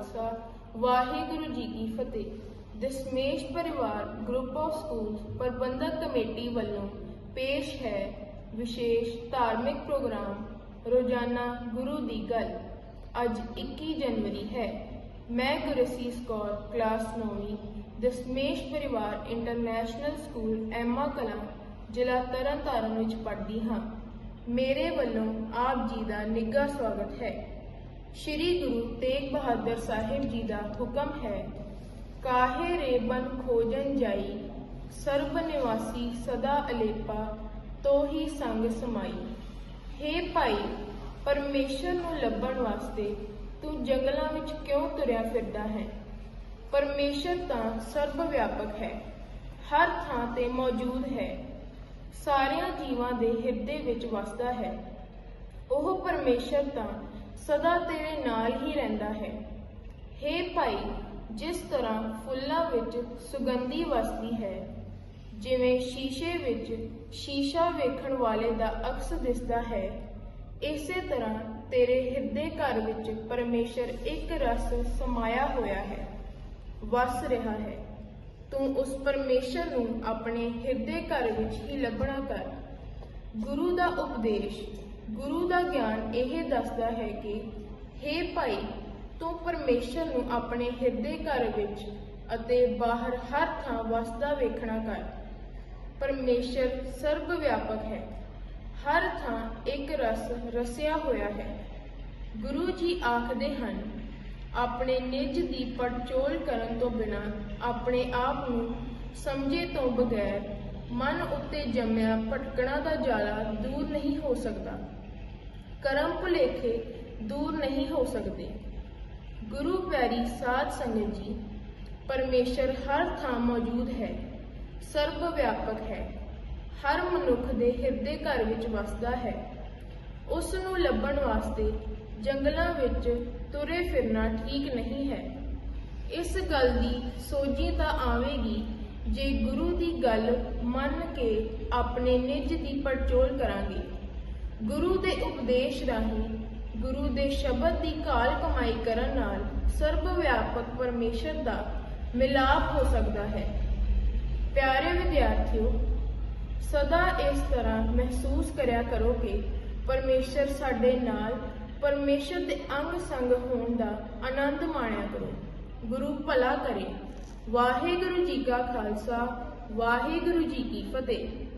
Waheguru ji Khalsa, Waheguru ji Ki Fateh. Dasmesh Parivar group of schools Parbandhak committee ਵੱਲੋਂ ਪੇਸ਼ ਹੈ ਵਿਸ਼ੇਸ਼ ਧਾਰਮਿਕ ਪ੍ਰੋਗਰਾਮ, ਰੋਜ਼ਾਨਾ ਗੁਰੂ ਦੀ ਗੱਲ। ਅੱਜ 21 ਜਨਵਰੀ ਹੈ। ਮੈਂ ਗੁਰਸੀਸ ਕੌਰ, ਕਲਾਸ 9ਵੀਂ Dasmesh Parivar international school, Emma Kalan, ਜ਼ਿਲ੍ਹਾ ਤਰਨਤਾਰਨ ਵਿੱਚ ਪੜ੍ਹਦੀ ਹਾਂ। ਮੇਰੇ ਵੱਲੋਂ ਆਪ ਜੀ ਦਾ ਨਿੱਘਾ ਸਵਾਗਤ ਹੈ। ਸ਼੍ਰੀ ਗੁਰੂ ਤੇਗ ਬਹਾਦਰ ਸਾਹਿਬ ਜੀ ਦਾ ਹੁਕਮ ਹੈ, ਕਾਹੇ ਰੇ ਖੋਜਨ ਜਾਈ, ਸਰਬ ਨਿਵਾਸੀ ਸਦਾ ਅਲੇਪਾ, ਤੋਹੀ ਸੰਗ ਸਮਾਈ। ਹੇ ਭਾਈ, ਪਰਮੇਸ਼ਰ ਨੂੰ ਲੱਭਣ ਵਾਸਤੇ ਤੂੰ ਜੰਗਲਾਂ ਵਿੱਚ ਕਿਉਂ ਤੁਰਿਆ ਫਿਰਦਾ ਹੈ? ਪਰਮੇਸ਼ਰ ਤਾਂ ਸਰਬ ਵਿਆਪਕ ਹੈ, ਹਰ ਥਾਂ ਤੇ ਮੌਜੂਦ ਹੈ। ਸਾਰਿਆਂ ਜੀਵਾਂ ਦੇ ਹਿਰਦੇ ਵਿੱਚ ਵਸਦਾ ਹੈ। ਉਹ ਪਰਮੇਸ਼ਰ ਤਾਂ ਸਦਾ ਤੇਰੇ ਨਾਲ ਹੀ ਰਹਿੰਦਾ ਹੈ। ਹੇ ਭਾਈ, ਜਿਸ ਤਰ੍ਹਾਂ ਫੁੱਲਾਂ ਵਿੱਚ ਸੁਗੰਧੀ ਵਸਦੀ ਹੈ, ਜਿਵੇਂ ਸ਼ੀਸ਼ੇ ਵਿੱਚ ਸ਼ੀਸ਼ਾ ਵੇਖਣ ਵਾਲੇ ਦਾ ਅਕਸ ਦਿਸਦਾ ਹੈ, ਇਸੇ ਤਰ੍ਹਾਂ ਤੇਰੇ ਹਿਰਦੇ ਘਰ ਵਿੱਚ ਪਰਮੇਸ਼ਰ ਇੱਕ ਰਸ ਸਮਾਇਆ ਹੋਇਆ ਹੈ, ਵਸ ਰਿਹਾ ਹੈ। ਤੂੰ ਉਸ ਪਰਮੇਸ਼ਰ ਨੂੰ ਆਪਣੇ ਹਿਰਦੇ ਘਰ ਵਿੱਚ ਹੀ ਲੱਭਣਾ ਕਰ। ਗੁਰੂ ਦਾ ਉਪਦੇਸ਼ ਗੁਰੂ ਦਾ ਗਿਆਨ ਇਹ ਦੱਸਦਾ ਹੈ ਕਿ हे ਭਾਈ, ਤੂੰ ਪਰਮੇਸ਼ਰ ਨੂੰ ਆਪਣੇ ਹਿਰਦੇ ਘਰ ਵਿੱਚ ਅਤੇ ਬਾਹਰ ਹਰ ਥਾਂ ਵਸਦਾ ਵੇਖਣਾ ਕਰ। ਪਰਮੇਸ਼ਰ ਸਰਬ ਵਿਆਪਕ ਹੈ। ਹਰ ਥਾਂ ਇੱਕ ਰਸ ਰਸਿਆ ਹੋਇਆ ਹੈ। ਗੁਰੂ ਜੀ ਆਖਦੇ ਹਨ, ਆਪਣੇ ਨਿਜ ਦੀ ਪੜਚੋਲ ਕਰਨ ਤੋਂ ਬਿਨਾ ਆਪਣੇ ਆਪ ਨੂੰ ਸਮਝੇ ਤੋਂ ਬਗੈਰ ਮਨ ਉੱਤੇ ਜੰਮਿਆ ਭਟਕਣਾ ਦਾ ਜਾਲਾ ਦੂਰ ਨਹੀਂ ਹੋ ਸਕਦਾ। ਕਰਮ ਭੁਲੇਖੇ ਦੂਰ ਨਹੀਂ ਹੋ ਸਕਦੇ। ਗੁਰੂ ਪਿਆਰੀ ਸਾਧ ਸੰਗਤ ਜੀ, ਪਰਮੇਸ਼ਰ ਹਰ ਥਾਂ ਮੌਜੂਦ ਹੈ, ਸਰਬ ਵਿਆਪਕ ਹੈ, ਹਰ ਮਨੁੱਖ ਦੇ ਹਿਰਦੇ ਘਰ ਵਿੱਚ ਵਸਦਾ ਹੈ। ਉਸ ਨੂੰ ਲੱਭਣ ਵਾਸਤੇ ਜੰਗਲਾਂ ਵਿੱਚ ਤੁਰੇ ਫਿਰਨਾ ਠੀਕ ਨਹੀਂ ਹੈ। ਇਸ ਗੱਲ ਦੀ ਸੋਝੀ ਤਾਂ ਆਵੇਗੀ ਜੇ ਗੁਰੂ ਦੀ ਗੱਲ ਮੰਨ ਕੇ ਆਪਣੇ ਨਿੱਜ ਦੀ ਪੜਚੋਲ ਕਰਾਂਗੇ। ਗੁਰੂ ਦੇ ਉਪਦੇਸ਼ ਰਾਹੀਂ, ਗੁਰੂ ਦੇ ਸ਼ਬਦ ਦੀ ਕਾਲ ਕਮਾਈ ਕਰਨ ਨਾਲ ਸਰਬ ਵਿਆਪਕ ਪਰਮੇਸ਼ਰ ਦਾ ਮਿਲਾਪ ਹੋ ਸਕਦਾ ਹੈ। ਪਿਆਰੇ ਵਿਦਿਆਰਥੀਓ, ਸਦਾ ਇਸ ਤਰ੍ਹਾਂ ਮਹਿਸੂਸ ਕਰਿਆ ਕਰੋ ਕਿ ਪਰਮੇਸ਼ਰ ਸਾਡੇ ਨਾਲ ਪਰਮੇਸ਼ਰ ਦੇ ਅੰਗ ਸੰਗ ਹੋਣ ਦਾ ਆਨੰਦ ਮਾਣਿਆ ਕਰੋ। ਗੁਰੂ ਭਲਾ ਕਰੇ। ਵਾਹਿਗੁਰੂ ਜੀ ਕਾ ਖਾਲਸਾ, ਵਾਹਿਗੁਰੂ ਜੀ ਕੀ ਫਤਿਹ।